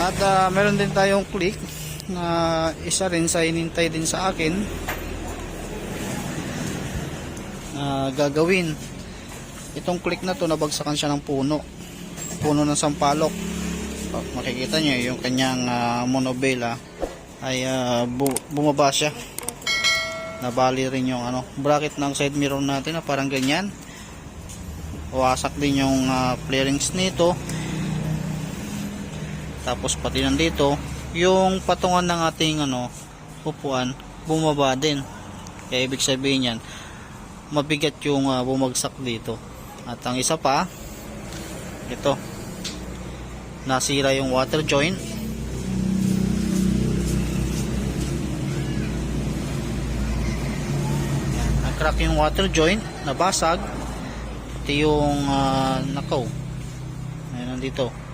At ah, meron din tayong click na isa rin sa inintay din sa akin na gagawin. Itong click na to nabagsakan siya ng puno. Puno ng sampalok. Pag makikita nyo yung kanyang uh, monobela ay ah, bu- bumaba siya. Nabali rin yung ano, bracket ng side mirror natin na parang ganyan. Wasak din yung ah, flarings nito. Tapos pati nandito, yung patungan ng ating ano, upuan, bumaba din. Kaya ibig sabihin yan, mabigat yung ah, bumagsak dito. At ang isa pa, ito, nasira yung water joint. Nag-crack yung water joint, nabasag. Pati yung ah, nakaw. Ayan, nandito.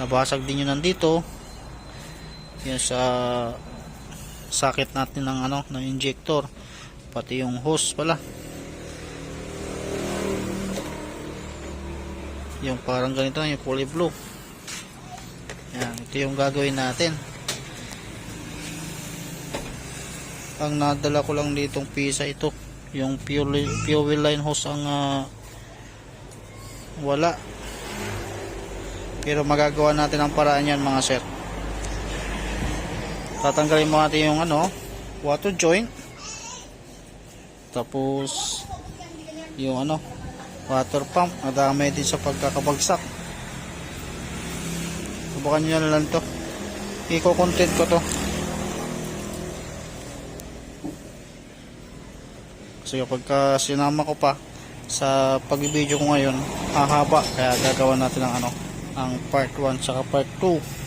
Nabasag din yun nandito. Yan sa sakit natin ng ano, ng injector. Pati yung hose pala. Yung parang ganito, yung fully blue. Yan, ito yung gagawin natin. Ang nadala ko lang ditong pisa ito. Yung fuel, fuel line hose ang ah, wala. Pero magagawa natin ang paraan yan mga sir. Tatanggalin mo natin yung ano, water joint. Tapos yung ano, water pump. Nadamay din sa pagkakabagsak. Subukan nyo na lang to. Iko-content ko to. Kasi kapag ka sinama ko pa sa pag-video ko ngayon, hahaba. Kaya gagawa natin ng ano, ang part 1 saka part 2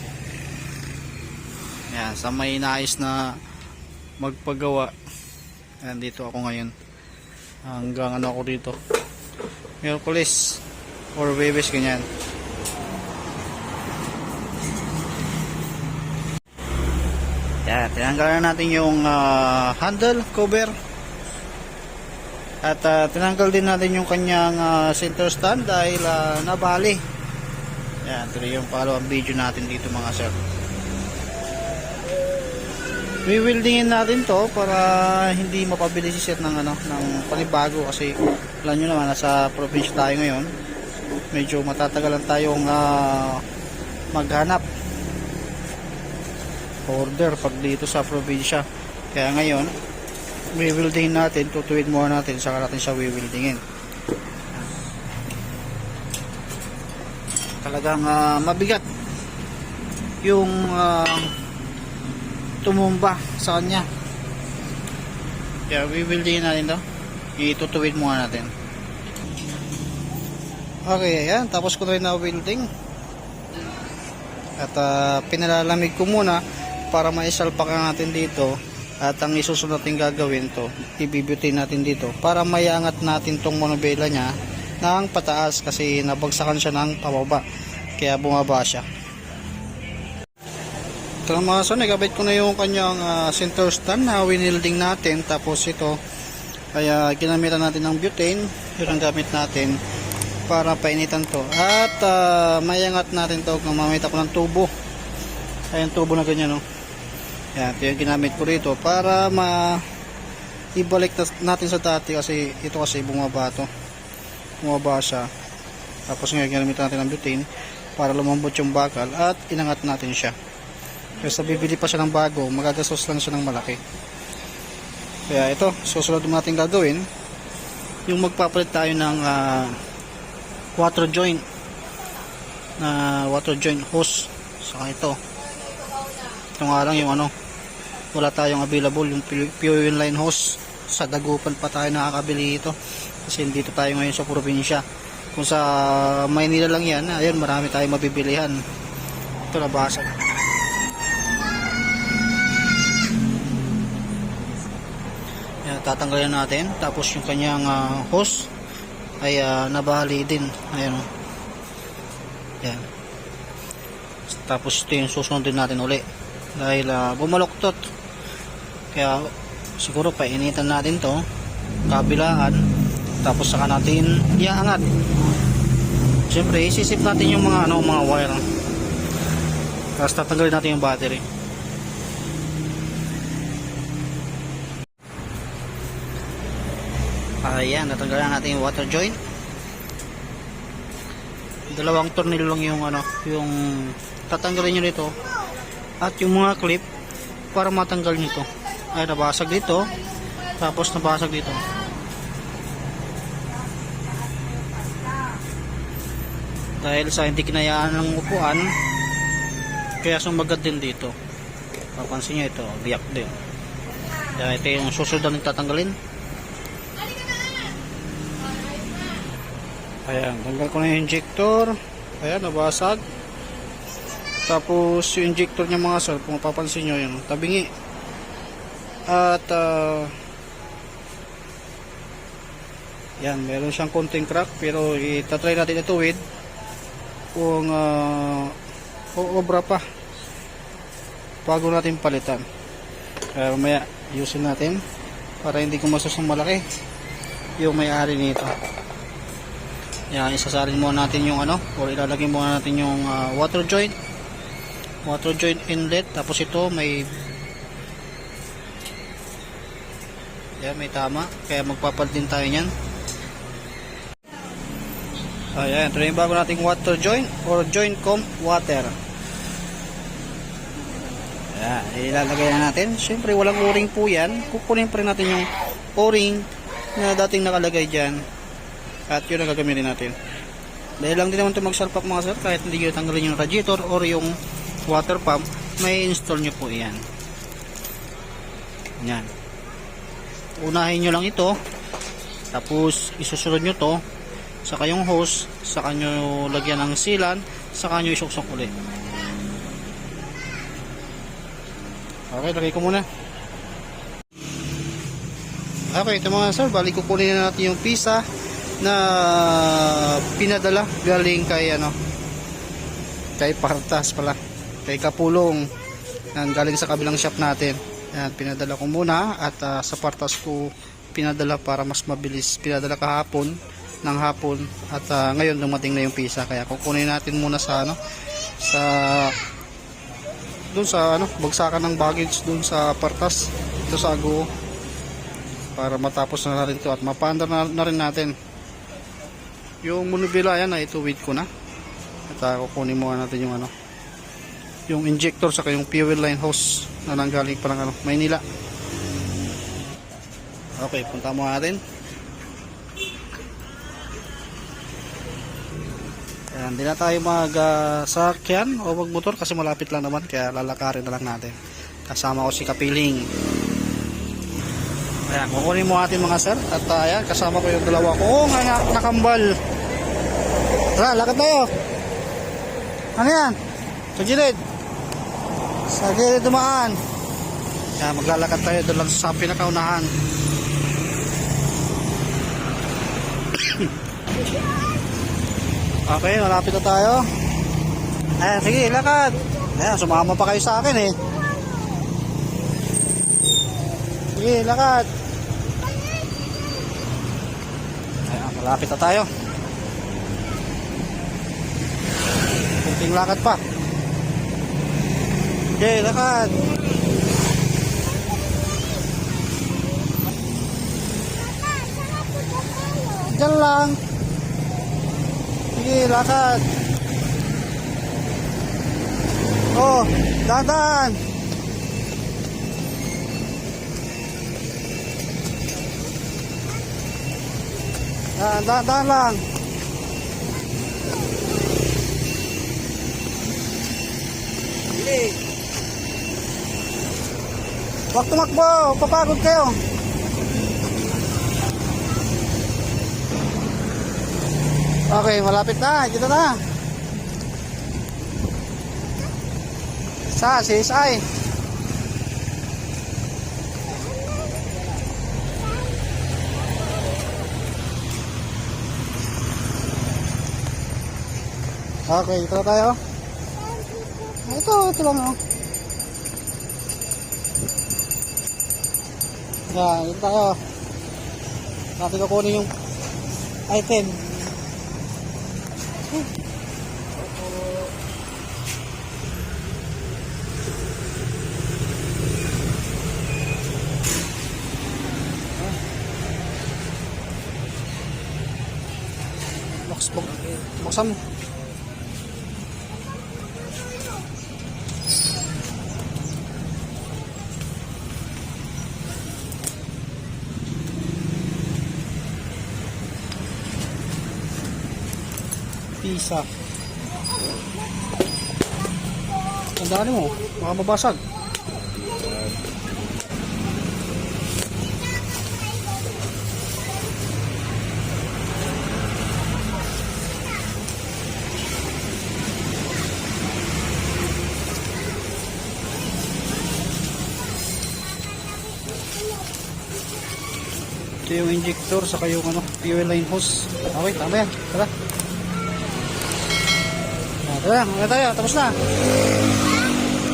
yan sa may nais na magpagawa. Yan dito ako ngayon. Hanggang ano ako dito. Merkulis or Webes ganyan. Yan tinanggalan natin yung ah, handle cover. At ah, tinanggal din natin yung kanyang ah, center stand dahil ah, nabali yan, ito yung pangalawang video natin dito mga sir. Wiwildingin natin to para hindi mapabili si sir ng ano, ng panibago kasi alam nyo naman nasa probinsya tayo ngayon. Medyo matatagalan tayong ah, maghanap order pag dito sa probinsya. Kaya ngayon, wiwildingin natin, tutuwid muna natin saka natin siya wiwildingin. Talagang ah, mabigat yung ah, tumumba sa kanya. Kaya wiwildingin natin to itutuwid muna natin. Okay ayan. Tapos ko rin na welding. At ah, pinalalamig ko muna para maisalpak natin dito. At ang isusunod natin gagawin to ibibutin natin dito para mayangat natin tong monobela nya ng pataas kasi nabagsakan siya ng pababa kaya bumaba siya. Ito lang mga son nagabit ko na yung kanyang ah, center stand na winilding natin. Tapos ito kaya ginamitan natin ng butane. Yun ang gamit natin para painitan to. At ah, mayangat natin to kung mamita ko ng tubo. Ayan tubo na ganyan no yan, ito yung ginamit ko rito para ma ibalik na- natin sa dati kasi ito kasi bumaba to. Bumaba siya. Tapos ngayon ginamit natin ng butane para lumambot yung bakal at inangat natin siya. Kasi bibili pa siya ng bago magagastos lang siya ng malaki. Kaya ito susunod natin gagawin yung magpapalit tayo ng ah, water joint na water joint hose. Saka ito. Ito nga lang yung ano wala tayong available yung fuel line hose. Sa dagupan pa tayo nakakabili ito kasi dito tayo ngayon sa probinsya kung sa Maynila lang yan ayun marami tayong mabibilihan. Ito nabasag yan tatanggalin natin. Tapos yung kanyang ah, hose ay ah, nabali din. Ayun. Yan. Tapos ito yung susundin natin uli. Dahil ah, bumaloktot kaya siguro painitan natin to. Kabilaan tapos saka natin iaangat siyempre isisip natin yung mga ano mga wire Tapos tatanggalin natin yung battery. Ayan, natanggalan natin yung water joint. Dalawang tornilyo lang yung ano, yung tatanggalin nyo nito. At yung mga clip para matanggal nito. Ay, nabasag dito. Tapos nabasag dito. Dahil sa hindi kinayaan ng upuan, kaya sumagat din dito. Papansin nyo ito, biyak din. Dahil ito yung susunod na tatanggalin. Ayan, tanggal ko na yung injector. Ayan, nabasag. Tapos yung injector niya mga sir, kung mapapansin nyo yun, tabingi. At ah, yan, meron siyang konting crack pero itatry natin ito with kung uh, obra pa bago natin palitan. Kaya mamaya ayusin natin para hindi kumasos ng malaki yung may-ari nito. Yan, isasalin muna natin yung ano, or ilalagay muna natin yung ah, water joint. Water joint inlet. Tapos ito may Yan, may tama. Kaya magpapalit din tayo niyan. Ayan, ito na yung bago nating water joint or joint comp water. Ayan, ilalagay na natin. Siyempre, walang o-ring po yan. Kukunin pa rin natin yung o-ring na dating nakalagay dyan. At yun ang gagamitin natin. Dahil lang din naman ito magsalpak mga sir, kahit hindi nyo tanggalin yung radiator or yung water pump, may install nyo po yan. Yan. Unahin nyo lang ito, tapos isusunod nyo to, saka yung hose, saka nyo lagyan ng silan, saka nyo isuksok ulit. Okay, lagay ko muna. Okay, ito mga sir, balik kukunin na natin yung pisa na pinadala galing kay ano kay Partas pala. Kay Kapulong. Yan, galing sa kabilang shop natin. Yan, pinadala ko muna at ah, sa Partas ko pinadala para mas mabilis. Pinadala kahapon ng hapon at ah, ngayon dumating na yung pisa kaya kukunin natin muna sa ano sa doon sa ano bagsakan ng baggage doon sa Partas dito sa Aguo para matapos na natin ito at mapandar na, na rin natin. Yung monobila yan ay ituwid ko na. At uh, kukunin muna natin yung ano yung injector saka yung fuel line hose na nanggaling pa ng ano Maynila. Okay punta mo natin Ayan, hindi na tayo mag uh, o magmotor kasi malapit lang naman kaya lalakarin na lang natin kasama ko si Kapiling Ayan, kukunin mo natin mga sir. At uh, ayan, kasama ko yung dalawa ko. Oo nga, nak- nakambal. Tara, lakad tayo. Ano yan? Sa gilid. Sa gilid dumaan. Ayan, maglalakad tayo doon lang sa pinakaunahan. Okay, malapit na tayo. Ayan, sige, lakad. Ayan, sumama pa kayo sa akin eh. Sige, lakad. Ayan, malapit na tayo. Kunting lakad pa. Sige, lakad. Diyan lang. Sige, lakad. Oh, dadan. Dahan, dahan, dahan lang. Sige. Huwag tumakbo, papagod kayo. Okay, malapit na, dito na. Sa CSI. Okay, ito na tayo. Ito, ito lang oh. Yan, ito tayo. Natin kukunin yung item. Lakasan mo. Pisa. Tandaan mo, baka Ito yung injector saka yung ano, fuel line hose. Okay, tama yan. Tara. Ah, Tara, mga tayo. Tapos na.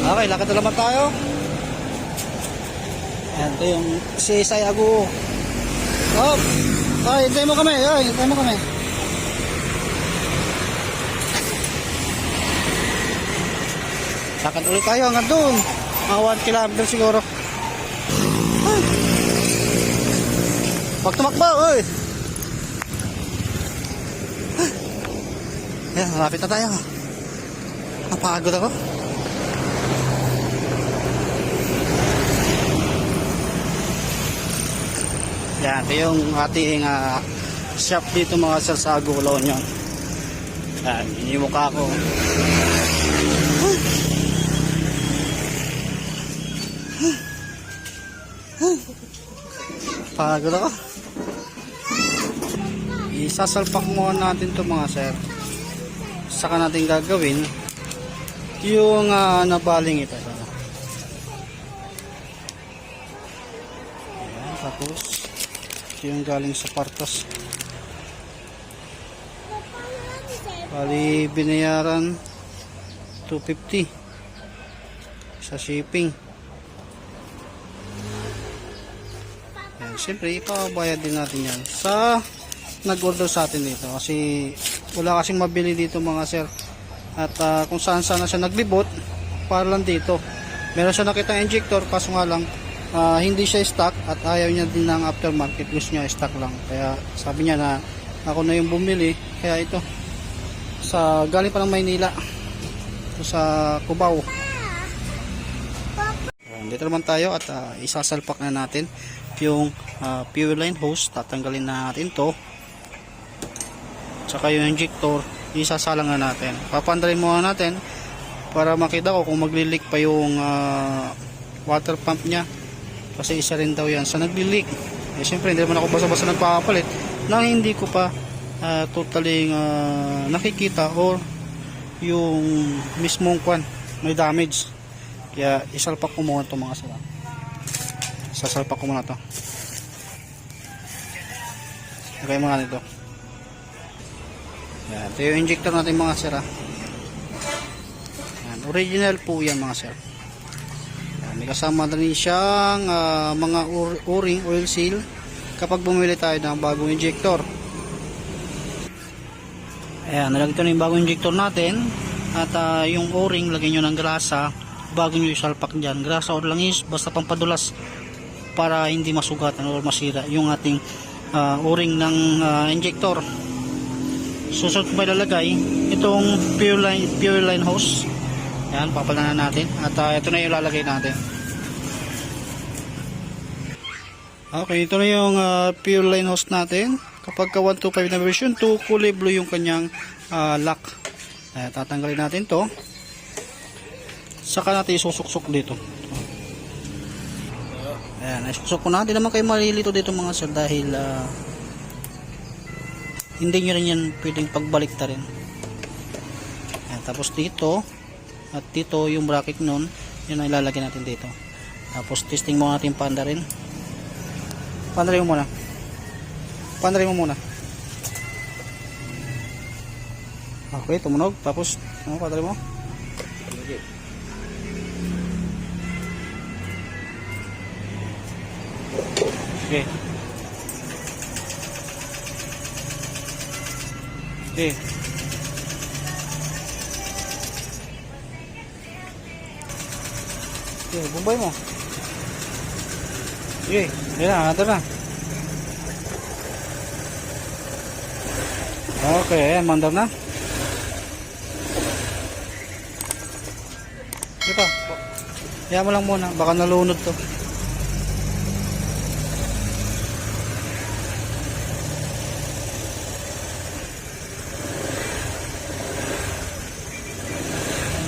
Okay, lakad na naman tayo. Ayan, ito yung CSI Agu. Oh! Ay, hintay mo kami. Ay, hintay mo kami. Lakad ulit tayo hanggang doon. Mga 1 kilometer siguro. Pag tumakbo, oy! Ayan, malapit na tayo. Napagod ako. Yan, ito yung ating ah, shop dito mga sir sa Agulaw nyo. Yan, yun yung mukha ko. Pagod ako. Isasalpak muna natin to mga sir. Saka natin gagawin yung ah, nabaling ito. Ayan, tapos yung galing sa partos. Bali binayaran 250 sa shipping. Yan, siyempre ipabayad din natin yan sa nag-order sa atin dito. Kasi wala kasing mabili dito mga sir. At ah, kung saan saan na siya naglibot para lang dito. Meron siya nakita injector kaso nga lang ah, hindi siya stock at ayaw niya din ng aftermarket. Gusto niya stock lang. Kaya sabi niya na ako na yung bumili. Kaya ito sa galing pa ng Maynila. Ito sa Cubao. Dito naman tayo at ah, isasalpak na natin yung uh, fuel line hose. Tatanggalin na natin to saka yung injector isasalang na natin. Papandalin muna natin para makita ko kung maglilik pa yung ah, water pump nya kasi isa rin daw yan sa naglilik eh syempre hindi naman ako basa-basa nagpapalit na hindi ko pa ah, totally ah, nakikita or yung mismong kwan may damage. Kaya isalpak ko muna itong mga sila sasalpak ko muna to okay muna nito yan, ito yung injector natin mga sir. Yan, original po yan mga sir. Yan, may kasama na rin siyang ah, mga o-ring oil seal kapag bumili tayo ng bagong injector. Ayan. Nalagay ito na yung bagong injector natin at ah, yung o-ring lagyan nyo ng grasa bago nyo isalpak dyan. Grasa or langis basta pampadulas para hindi masugatan or masira yung ating ah, o-ring ng ah, injector ko pa ilalagay itong pure line, pure line hose. Yan papalanan natin. At ah, ito na yung ilalagay natin. Okay ito na yung ah, pure line hose natin. Kapag ka 125 na version 2 kulay blue yung kanyang ah, lock. Ayan, tatanggalin natin to. Saka natin isusuksok dito. Ayan, isuksok ko na. Hindi naman kayo malilito dito mga sir dahil ah, hindi nyo rin yan pwedeng pagbalik ta rin. Ayan, tapos dito at dito yung bracket nun yun ang ilalagay natin dito. Tapos testing mo natin panda rin. Panda rin mo muna. Panda rin mo muna. Okay, tumunog. Tapos, ano, panda rin mo? Okay. malaki. Okay, bumbay mo. Okay, yun lang, natin lang. Okay, ayan, mandam na. Ito, yan mo lang muna, baka nalunod to.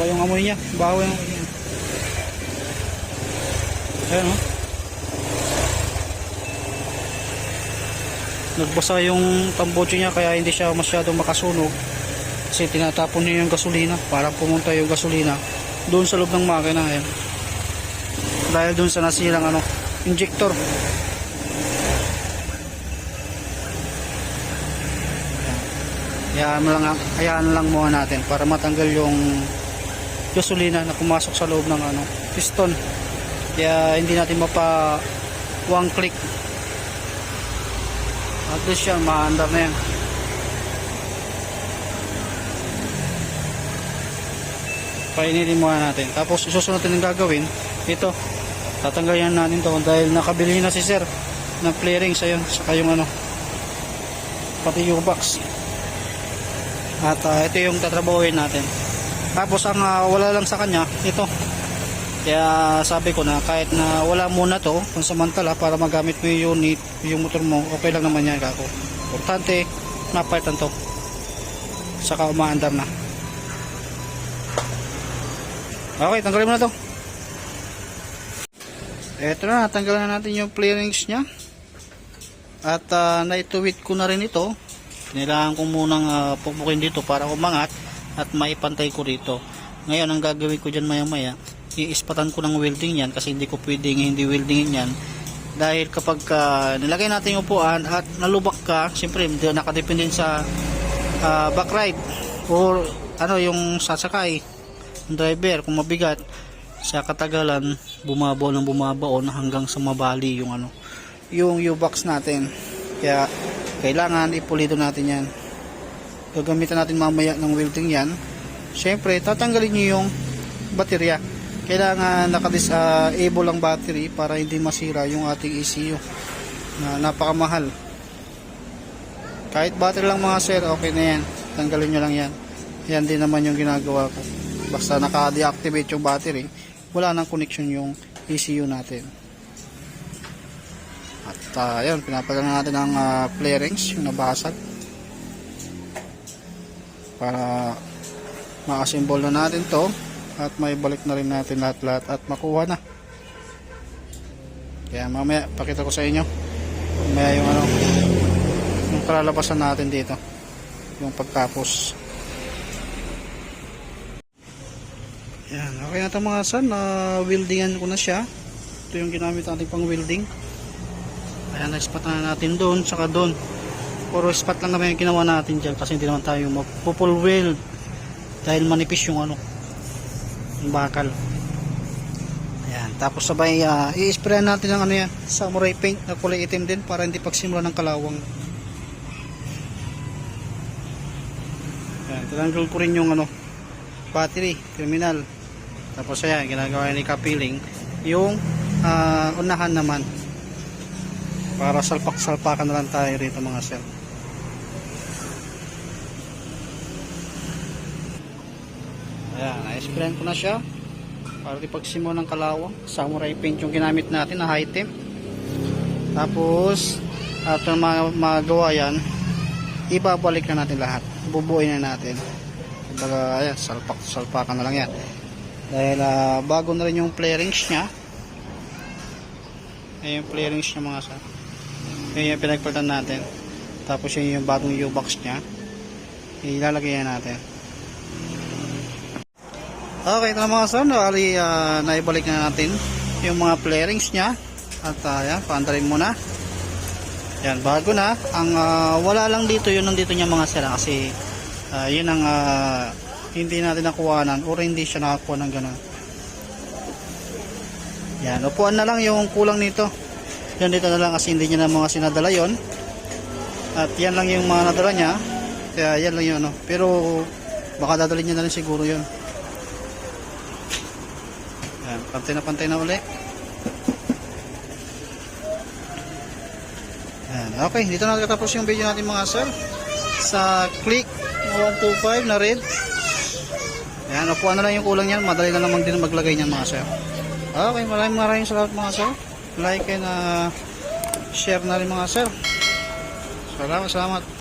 Ba yung amoy niya? Baho yung amoy niya. Ayan o. Nagbasa yung tambocho niya kaya hindi siya masyadong makasunog. Kasi tinatapon niya yung gasolina para pumunta yung gasolina doon sa loob ng makina. Ayan. Dahil doon sa nasirang ano, injector. Hayaan lang, hayaan lang muna natin para matanggal yung gasolina na pumasok sa loob ng ano, piston. Kaya hindi natin mapa one click. At least yan, maandar na yan. Painitin muna natin. Tapos susunod natin yung gagawin, ito, tatanggalin natin to dahil nakabili na si sir ng play rings ayun, saka yung ano, pati yung box. At ah, ito yung tatrabahuin natin. Tapos ang ah, wala lang sa kanya, ito. Kaya sabi ko na kahit na wala muna to, kung samantala para magamit mo yung unit, yung motor mo, okay lang naman yan kako. Importante, napalitan to. Saka umaandar na. Okay, tanggalin mo na to. Eto na, natanggalan na natin yung clearings niya. At uh, naituwid ko na rin ito. Kailangan ko munang uh, pupukin dito para umangat at maipantay ko rito. Ngayon, ang gagawin ko dyan maya maya, iispatan ko ng welding yan kasi hindi ko pwedeng hindi weldingin yan. Dahil kapag uh, nilagay natin yung upuan at nalubak ka, siyempre nakadepende sa uh, back ride or ano yung sasakay ng driver kung mabigat sa katagalan bumabaw ng bumabaon hanggang sa mabali yung ano yung U-box natin kaya kailangan ipulido natin yan gagamitan natin mamaya ng welding yan. Syempre tatanggalin nyo yung baterya. Kailangan nakadisable ang battery para hindi masira yung ating ECU na napakamahal. Kahit battery lang mga sir okay na yan. Tanggalin nyo lang yan. Yan din naman yung ginagawa ko. Basta naka-deactivate yung battery wala nang connection yung ECU natin. At uh, yun pinapagal natin ang uh, play rings yung nabasag para ma-assemble na natin to at may balik na rin natin lahat-lahat at makuha na. Kaya mamaya pakita ko sa inyo mamaya yung ano yung kalalabasan natin dito yung pagkapos yan okay na ito mga son. Na weldingan ko na siya. Ito yung ginamit natin pang welding. Ayan na-spot na natin doon saka doon puro spot lang naman yung ginawa natin dyan kasi hindi naman tayo magpo-full weld dahil manipis yung ano yung bakal. Ayan tapos sabay uh, i-spray natin ng ano yan samurai paint na kulay itim din para hindi pagsimula ng kalawang. Ayan tinanggal ko rin yung ano battery terminal. Tapos ayan ginagawa ni kapiling yung uh, unahan naman. Para salpak-salpakan na lang tayo rito mga sir ayan na-sprayan ko na siya para di pagsimula ng kalawang samurai paint yung ginamit natin na high temp. Tapos after ma magawa yan ibabalik na natin lahat. Bubuin na natin. Kumbaga ayan salpak salpakan na lang yan. Dahil uh, bago na rin yung play rings nya ayan yung play rings nya mga sa ayan yung pinagpalitan natin. Tapos yun yung bagong U-box nya ilalagay na natin Okay, ito mga son. Bali, uh, naibalik na natin yung mga flarings niya. At uh, paandarin muna. Yan, bago na. Ang uh, wala lang dito, yun nandito niya mga sila. Kasi uh, yun ang uh, hindi natin nakuhanan or hindi siya nakakuha ng gano'n. Yan, upuan na lang yung kulang nito. Yan dito na lang kasi hindi niya na mga sinadala yon At yan lang yung mga nadala niya. Kaya yan lang yun. No? Pero baka dadalhin niya na rin siguro yun. Pantay na pantay na uli. Ayan, okay, dito na natapos yung video natin mga sir. Sa click 125 na red. Ayan, upuan na lang yung kulang yan. Madali na naman din maglagay niyan mga sir. Okay, maraming maraming salamat mga sir. Like and uh, share na rin mga sir. Salamat, salamat.